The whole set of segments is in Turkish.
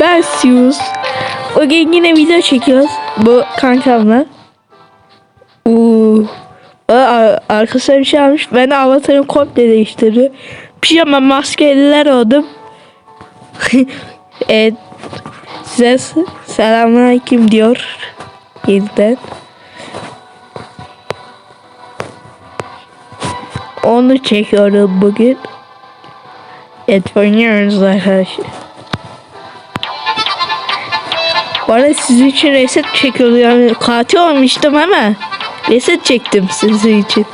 ben Sius. Bugün yine video çekiyoruz. Bu kankamla. Uuu. Ar- Arkasına bir şey almış. Ben de avatarımı komple değiştirdim. Pijama maskeliler oldum. evet. Size selamünaleyküm diyor. Yeniden. Onu çekiyorum bugün. Evet oynuyoruz arkadaşlar. Bu arada sizin için reset çekiyordum yani katil olmuştum ama reset çektim sizin için.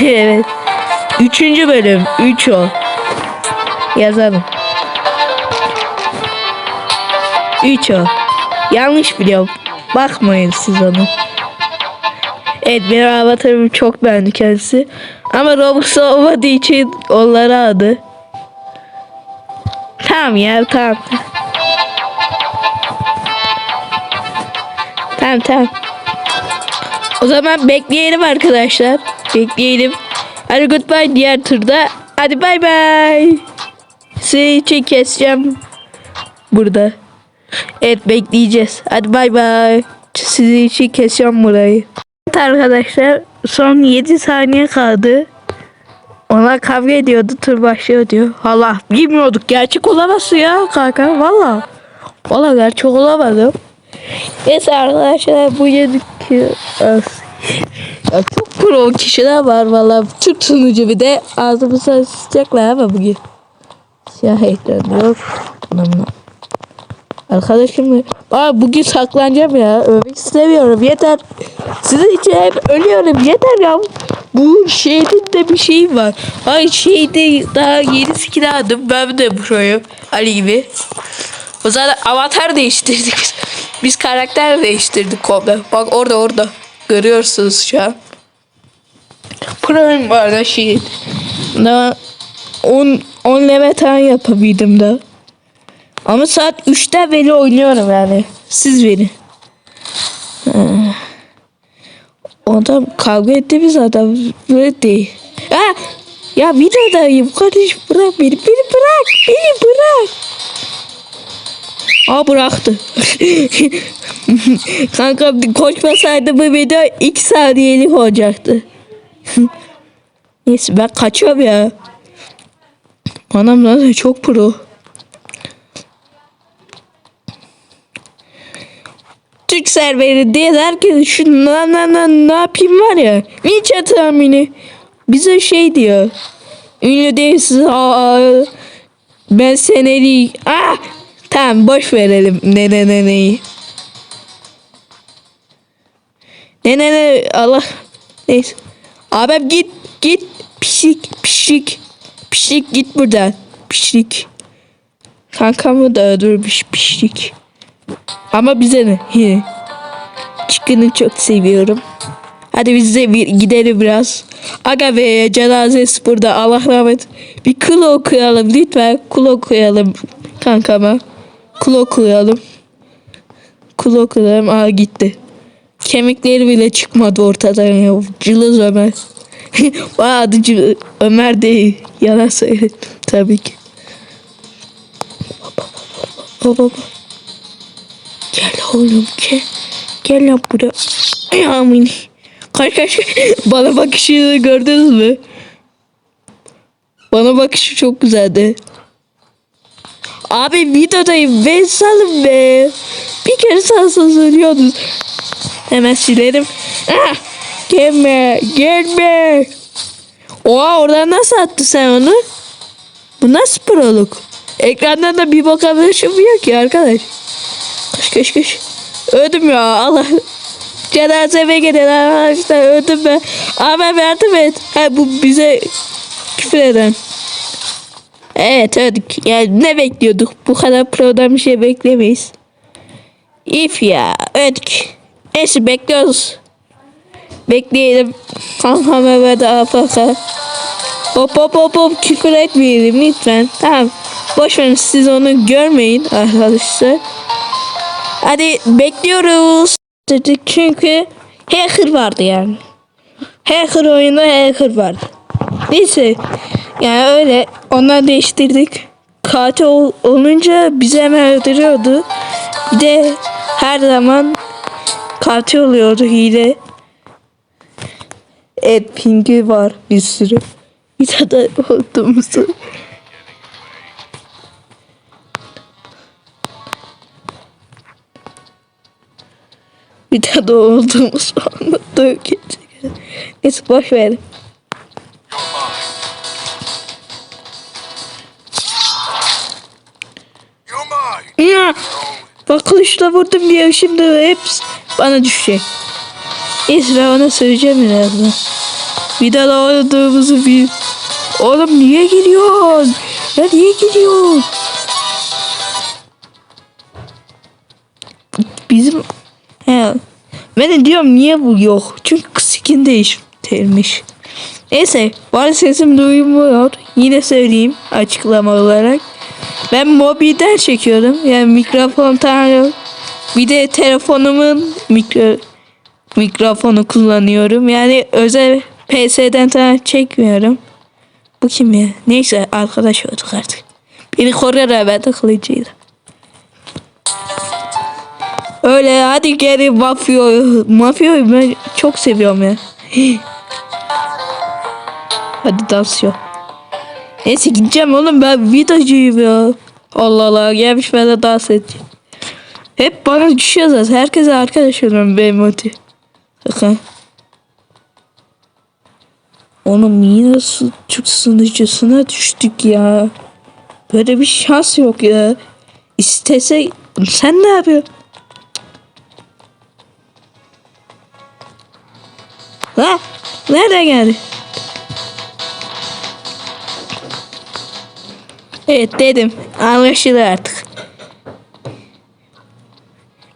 evet. Üçüncü bölüm. Üç o. Yazalım. Üç o. Yanlış biliyorum. Bakmayın siz onu. Evet benim avatarımı çok beğendi kendisi. Ama Robux olmadığı için onları aldı. Tamam ya tamam. Tamam tamam. O zaman bekleyelim arkadaşlar. Bekleyelim. Hadi goodbye diğer turda. Hadi bay bay. Sizin için keseceğim. Burada. Evet bekleyeceğiz. Hadi bay bay. Sizin için keseceğim burayı. Evet arkadaşlar son 7 saniye kaldı. Onlar kavga ediyordu tur başlıyor diyor. Allah bilmiyorduk gerçek olamaz ya kanka valla. Valla gerçek olamadım. Neyse arkadaşlar bu yedik ya çok pro kişiler var valla. Türk sunucu bir de ağzımıza sıcaklar ama bugün. Siyah ekran yok. Anamına. Arkadaşım Aa, bugün saklanacağım ya. Ölmek istemiyorum. Yeter. Sizin için hep ölüyorum. Yeter ya. Bu şeyde de bir şey var. Ay şeyde daha yeni skin aldım. Ben de buraya. Ali gibi. O zaman avatar değiştirdik biz. Biz karakter değiştirdik komple. Bak orada orada. Görüyorsunuz şu an. Prime var da şey. Daha 10 10 level tane yapabildim da. Ama saat 3'te beri oynuyorum yani. Siz verin. Ha. Adam kavga ettiğimiz adam böyle değil. Ha! Ya bir adayım kardeş bırak beni. Beni bırak. Beni bırak. Aa bıraktı. Kanka koşmasaydı bu video 2 saniyelik olacaktı. Neyse ben kaçıyorum ya. Anam zaten çok pro. Türk serveri diye herkes şu na na na ne yapayım var ya. Ninja tahmini. Bize şey diyor. Ünlü değilsiz. Aa, ben seneli. Ah! Tamam boş verelim. Ne ne ne neyi. Ne ne ne Allah. Neyse. Abim git git. Pişik pişik. Pişik git buradan. Pişik. Kankamı da öldürmüş pişik. Ama bize ne? He. Çıkını çok seviyorum. Hadi biz de bir gidelim biraz. Aga be cenazesi burada Allah rahmet. Bir kul okuyalım lütfen. Kul okuyalım kankama. Kul okuyalım. Aa gitti. Kemikleri bile çıkmadı ortadan ya. Cılız Ömer. Vay adı Ömer değil. Yalan söyledim tabii ki. Baba. Gel oğlum gel. Gel lan buraya. Ay amin. Kaç kaç. Bana bakışı gördünüz mü? Bana bakışı çok güzeldi. Abi videodayım. Ben salın be. Bir kere salsanız ölüyordunuz. Hemen silerim. Ah, gelme. Gelme. Oha oradan nasıl attı sen onu? Bu nasıl proluk? Ekrandan da bir bok anlaşılmıyor ki arkadaş. Koş koş koş. Öldüm ya Allah. Cenazeme gelen arkadaşlar öldüm ben. Ama yardım et. Ha, bu bize küfür eden. Evet öldük. Yani ne bekliyorduk? Bu kadar prodan bir şey beklemeyiz. If ya öldük. Neyse bekliyoruz. Bekleyelim. Ve de afaka. Hop hop hop hop küfür etmeyelim lütfen. Tamam. Boş verin siz onu görmeyin arkadaşlar. Hadi bekliyoruz. Dedik çünkü hacker vardı yani. Hacker oyunda hacker vardı. Neyse. Yani öyle. Onları değiştirdik. katil ol- olunca bizi hemen öldürüyordu. Bir de her zaman katil oluyordu hile. Evet pingi var bir sürü. Bir tane olduğumuzu. Bir tane olduğumuzu anlattı. Neyse boş verin. Ya, bak kılıçla vurdum diye şimdi hepsi bana düşecek. Ben ona söyleyeceğim birazdan. Bir daha olduğumuzu bir... Oğlum niye gidiyorsun? Ya niye gidiyorsun? Bizim... He. Ben de diyorum niye bu yok? Çünkü skin değiştirmiş. Neyse var sesim duyulmuyor. Yine söyleyeyim açıklama olarak. Ben mobilden çekiyorum. Yani mikrofon tanıyorum. Bir de telefonumun mikro mikrofonu kullanıyorum. Yani özel PS'den falan çekmiyorum. Bu kim ya? Neyse arkadaş olduk artık. Beni koruyor ben de kılıcıydı. Öyle hadi geri mafya. Mafyayı ben çok seviyorum ya. hadi dans yok. Neyse gideceğim oğlum ben videocuyum ya. Allah Allah gelmiş de dans edeceğim. Hep bana düşüyor zaten. Herkese arkadaş olurum benim motiv. Bakın. Oğlum yine sucuk sunucusuna düştük ya. Böyle bir şans yok ya. İstese sen ne yapıyorsun? Ha? Nereden geldi? Evet dedim. Anlaşıldı artık.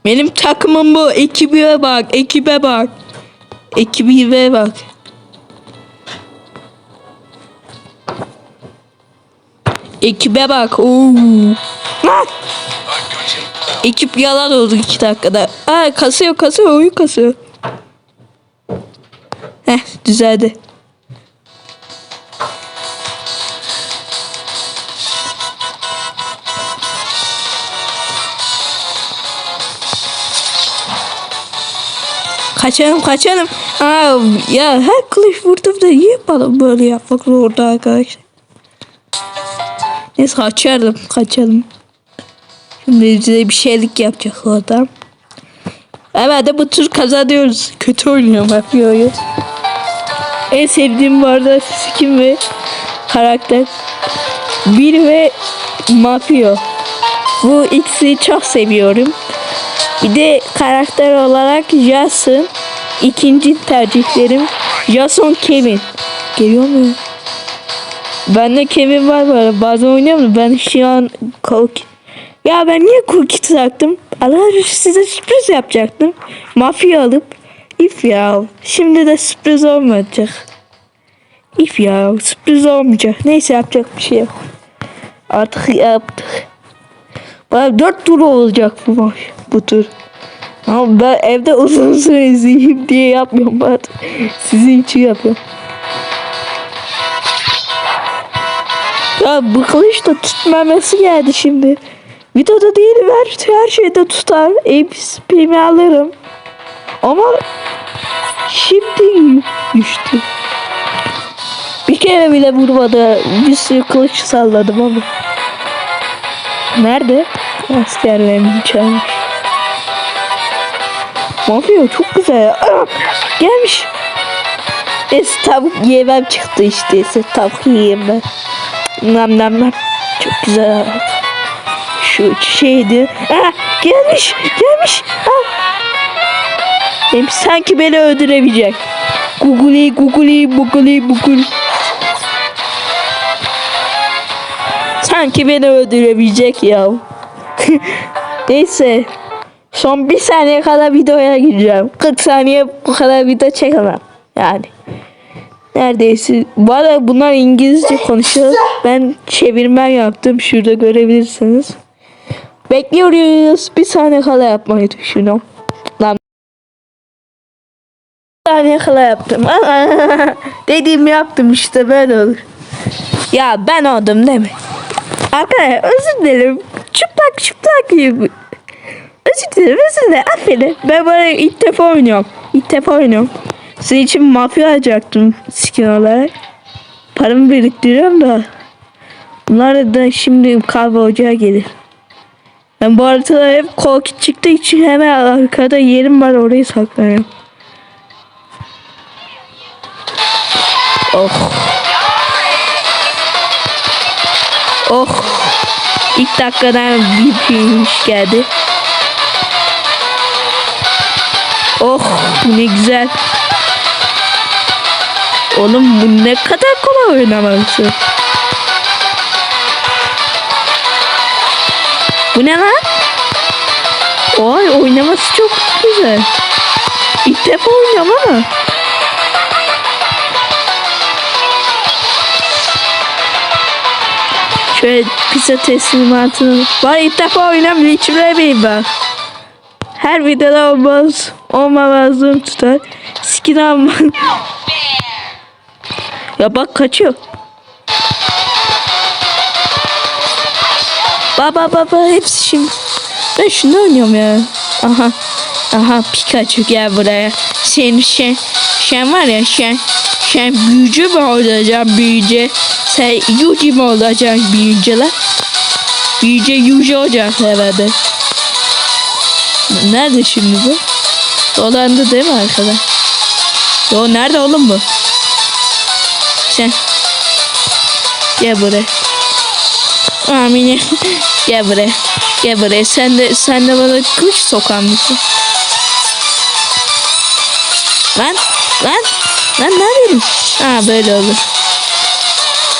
Benim takımım bu. Ekibe bak. Ekibe bak. Ekibe bak. Ekibe bak. Oo. Ah! Ekip yalan oldu iki dakikada. Aa kasıyor kasıyor oyun kasıyor. Heh düzeldi. Kaçalım kaçalım. Aa, ya her kılıç vurdum da niye bana böyle yapmak zorunda arkadaşlar. Neyse kaçalım kaçalım. Şimdi bize bir şeylik yapacak o adam. Evet de bu tur kazanıyoruz. Kötü oynuyorum yapıyoruz. En sevdiğim bu arada skin ve karakter. Bir ve Mafio. Bu ikisini çok seviyorum. Bir de karakter olarak Jason. İkinci tercihlerim Jason Kevin. Geliyor mu? Bende Kevin var böyle. Bazen oynuyorum. Ben şu an Cookie. Ya ben niye cookie taktım? Allah size sürpriz yapacaktım. Mafya alıp if ya. Şimdi de sürpriz olmayacak. If ya sürpriz olmayacak. Neyse yapacak bir şey yok. Artık yaptık. Bana dört tur olacak bu maç. Bu tur. Ama ben evde uzun süre izleyeyim diye yapmıyorum ben. Sizin için yapıyorum. Ya bu kılıç da tutmaması geldi şimdi. Videoda değil ver her şeyde tutar. AP'mi alırım. Ama şimdi düştü. Bir kere bile vurmadı. Bir sürü kılıç salladım ama. Nerede? Askerlerimizi çağırmış. Mafya çok güzel. Aa, gelmiş. Es tavuk yemem çıktı işte. Es tavuk ben. Nam nam nam. Çok güzel. Şu şeydi. Aa, gelmiş. Gelmiş. Aa. Hem sanki beni öldürebilecek. Guguli guguli buguli bugul. Sanki beni öldürebilecek ya. Neyse. Son bir saniye kadar videoya gireceğim. 40 saniye bu kadar video çekemem. Yani. Neredeyse. Bu arada bunlar İngilizce konuşuyor. Ben çevirmen yaptım. Şurada görebilirsiniz. Bekliyoruz. Bir saniye kala yapmayı düşünüyorum. Lan. Bir saniye kala yaptım. Dediğimi yaptım işte böyle olur. Ya ben oldum değil mi? Arkadaşlar özür dilerim. Çıplak çıplak gibi. Özür dilerim özür dilerim. Aferin. Ben böyle ilk defa oynuyorum. İlk defa oynuyorum. Sizin için mafya alacaktım skin olarak. Paramı biriktiriyorum da. Bunlar da şimdi kahve ocağı gelir. Ben bu arada hep korku çıktığı için hemen arkada yerim var orayı saklarım. Oh. Oh. İlk dakikadan bir finish geldi. Oh bu ne güzel. Oğlum bu ne kadar kolay oynaması. Bu ne lan? Oy oynaması çok güzel. İlk defa oynuyorum ama. Şöyle pizza teslimatını var ilk defa oynamıyorum hiç bilemeyim ben. Her videoda olmaz. Olmamazlığım tutar. Skin almam. ya bak kaçıyor. Baba baba hepsi şimdi. Ben şunu oynuyorum ya. Aha. Aha Pikachu gel buraya. Sen sen sen var ya sen sen büyücü mü olacaksın büyücü? Sen Yuji mi olacaksın büyücü lan? Büyücü Yuji olacaksın herhalde. Nerede şimdi bu? Dolandı değil mi arkadaş? Yo nerede oğlum bu? Sen. Gel buraya. Amine. Gel buraya. Gel buraya. Sen de sen de bana kılıç sokan mısın? Lan. Lan. Lan ne yapıyorsun? Ha böyle olur.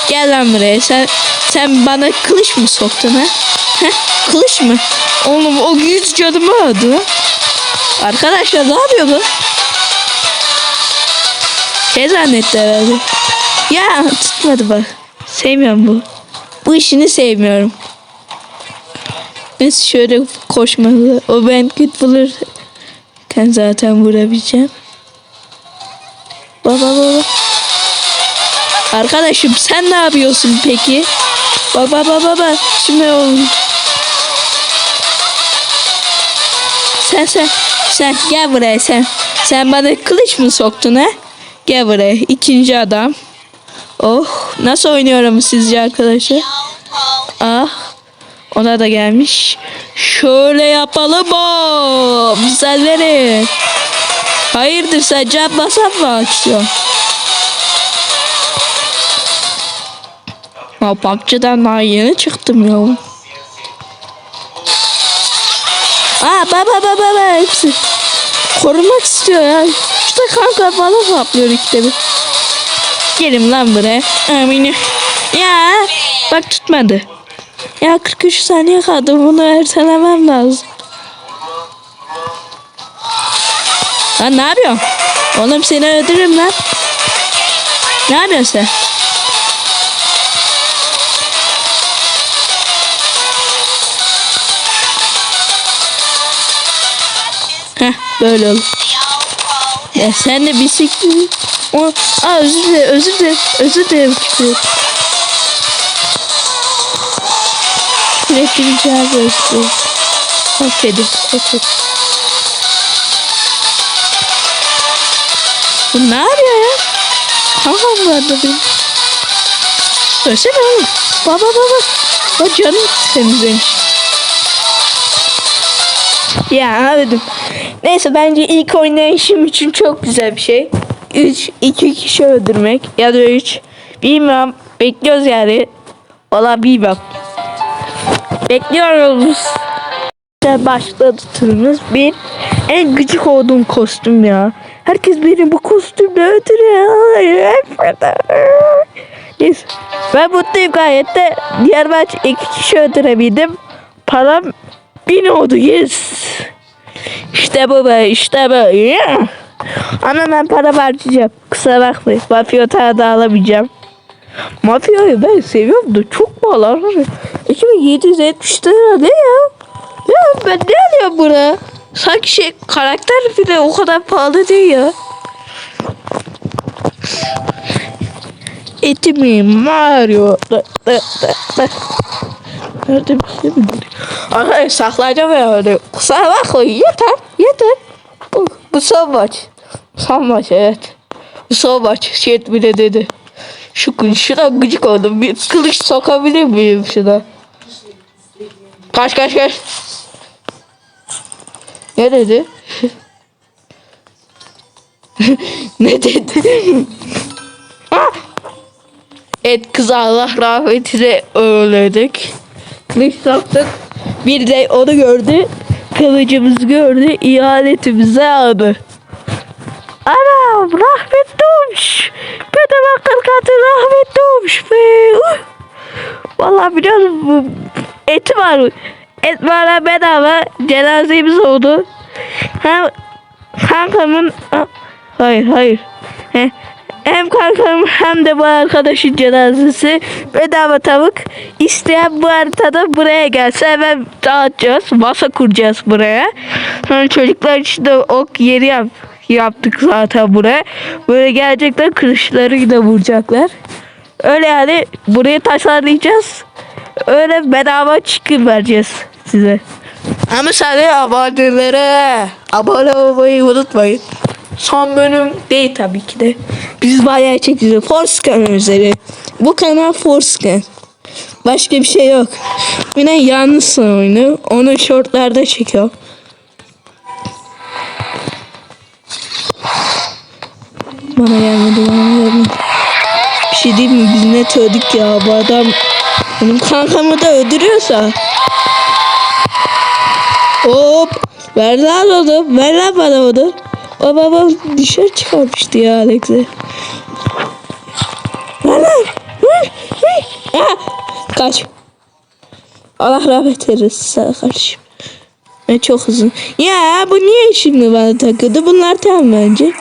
Gel lan buraya. Sen sen bana kılıç mı soktun ha? Heh, kılıç mı? Oğlum o yüz canımı lan. Arkadaşlar ne yapıyor bu? Şey zannetti herhalde. Ya tutmadı bak. Sevmiyorum bu. Bu işini sevmiyorum. Neyse şöyle koşmalı. O ben git bulurken zaten vurabileceğim. Baba baba. Arkadaşım sen ne yapıyorsun peki? Baba baba baba. Şimdi oğlum. Sen sen sen gel buraya sen. Sen bana kılıç mı soktun ha? Gel buraya. İkinci adam. Oh nasıl oynuyorum sizce arkadaşlar? Ah ona da gelmiş. Şöyle yapalım o. Güzelleri. Hayırdır sen can basan mı açıyorsun? Ya PUBG'den daha yeni çıktım ya. Aa baba baba baba. Korumak istiyor ya. İşte kanka bana saplıyor işte bir. Gelin lan buraya. Amine. Ya bak tutmadı. Ya 43 saniye kaldı. Bunu ertelemem lazım. Lan ne yapıyorsun? Oğlum seni öldürürüm lan. Ne yapıyorsun sen? Heh böyle olur. Ya sen de bisiklet. O, aa özür dilerim, özür dilerim, özür dilerim. küçük. Sürekli bir cevap özür Affedin, affedin. Bu ne yapıyor ya? Kafam vardı benim. Ölsene oğlum. Baba baba. Bak canım temizlemiş. Ya anladım. Neyse bence ilk oynayışım için çok güzel bir şey. 3, 2 kişi öldürmek ya da 3. Bilmiyorum. Bekliyoruz yani. Valla bilmiyorum. Bekliyoruz. Başladı turumuz. Bir en gıcık olduğum kostüm ya. Herkes beni bu kostümle öldürüyor. Neyse. Ben mutluyum gayet de. Diğer maç iki kişi öldürebildim. Param bin oldu. Yes. İşte bu be işte bu. Ama ben para harcayacağım. Kusura bakmayın. Mafyota da alamayacağım. Mafyayı ben seviyorum da çok pahalı. arkadaşlar. 2770 lira ne ya? Ya ben ne alıyorum buna? Sanki şey karakter bile o kadar pahalı değil ya. Etimi Mario. Da, da, da, da. Nerede bir şey? Arkadaşlar saklayacağım ya öyle. Kusura bakmayın yeter yeter. Bu, bu son maç. Son maç evet. Bu son maç. Şet bile dedi. Şu şuna gıcık oldum. Bir kılıç sokabilir miyim şuna? Kaç kaç kaç. Ne dedi? ne dedi? Ah! evet kız Allah rahmetine öğledik. Kılıç soktuk. Bir de onu gördü. Kılıcımızı gördü. ihaletimizi aldı. Anam rahmetli olmuş. Benim akıl katı rahmetli olmuş be. Uh. Vallahi biliyor musun eti var. Et bana bedava cenazemiz oldu. Hem kankamın hayır hayır. He. Hem kankam hem de bu arkadaşın cenazesi bedava tavuk. İsteyen bu haritada buraya gelse hemen dağıtacağız. Masa kuracağız buraya. Sonra çocuklar için de ok yeri yap, yaptık zaten buraya. Böyle gelecekler kılıçları da vuracaklar. Öyle yani burayı tasarlayacağız. Öyle bedava çıkın vereceğiz size. Ama sadece abonelere abone olmayı unutmayın. Son bölüm değil tabii ki de. Biz bayağı çekiyoruz. Forscan üzeri. Bu kanal Forscan. Başka bir şey yok. Yine yalnız oyunu. Onu shortlarda çekiyor. Bana gelmedi bana gelmedi. Bir şey diyeyim mi? Biz ne tövdük ya bu adam benim kankamı da öldürüyorsa. Hop. Ver lan onu. Ver lan bana onu. O babam dışarı çıkarmıştı ya. Ah! Kaç. Allah rahmet eylesin sana kardeşim. Ben çok hızlı. Ya bu niye şimdi bana takıldı? Bunlar tamam bence.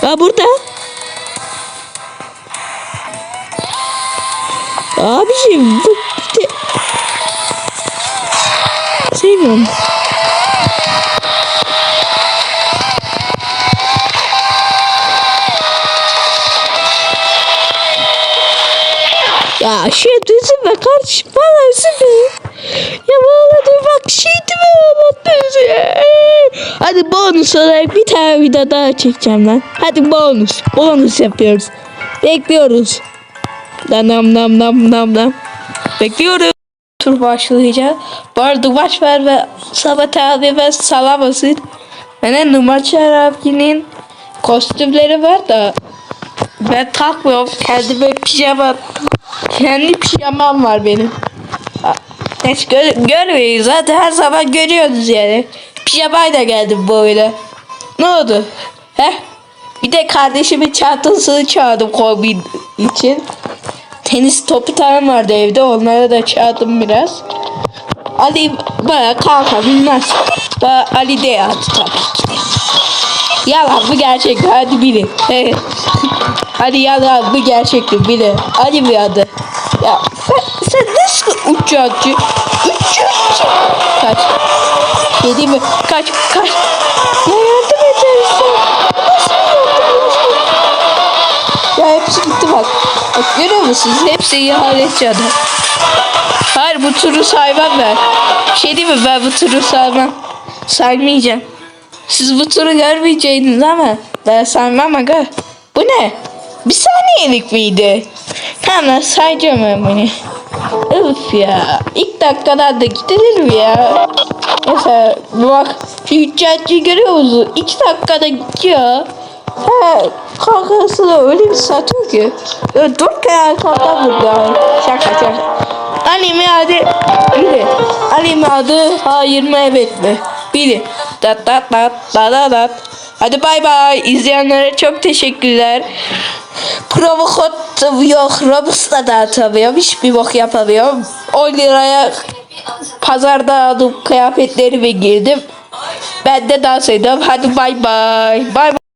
Ha burada. Abiciğim bu bir üzülme kardeşim bana üzülme. Ya valla bak şeydi mi anlattınız. Hadi bonus olarak bir tane video daha çekeceğim lan. Hadi bonus. Bonus yapıyoruz. Bekliyoruz. Nam nam nam nam nam. Bekliyoruz. Tur başlayacak. Bu arada baş ver ve Sabat abi ve salamasın. Benim Numaçar abinin kostümleri var da ben takmıyorum. Kendime pijama kendi pijamam var benim. Hiç gör, görmeyin zaten her zaman görüyorsunuz yani. Pijamayla geldim bu oyuna. Ne oldu? He? Bir de kardeşimin çantasını çaldım kombin için. Tenis topu tane vardı evde. Onlara da çaldım biraz. Ali bana kanka bilmez. Daha Ali de yaptı tabii ki. Yalan bu gerçek mi? Hadi bilin. Hadi yalan bu gerçek mi? Bilin. Ali mi adı? Ya sen, sen nasıl uçakçı? Uçakçı. Kaç. Yedi mi? Kaç. Kaç. Ya yardım edersin. Nasıl yardım edersin? Ya hepsi gitti bak. Bak görüyor musunuz? Hepsi ihaletçi adam. Hayır bu turu saymam ben. Bir şey değil mi? Ben bu turu saymam. Saymayacağım. Siz bu turu görmeyecektiniz ama ben saymam aga. Bu ne? Bir saniyelik miydi? Tamam sayacağım ben bunu. Öf ya. İlk dakikadan da gidilir mi ya? Mesela bak şu üçüncü görüyor musun? İki dakikada gidiyor. He kankası da öyle bir satıyor ki. Ya dört kere kanka burada. Şaka şaka. Anime adı biri. Anime adı hayır mı evet mi? Biri. Dat dat dat dat dat. Hadi bay bay. İzleyenlere çok teşekkürler. Promo kod yok. Robus'la dağıtamıyorum. Hiçbir bok yapamıyorum. 10 liraya pazarda aldım kıyafetlerimi girdim. Ben de dans ediyorum. Hadi bay bay. Bay bay.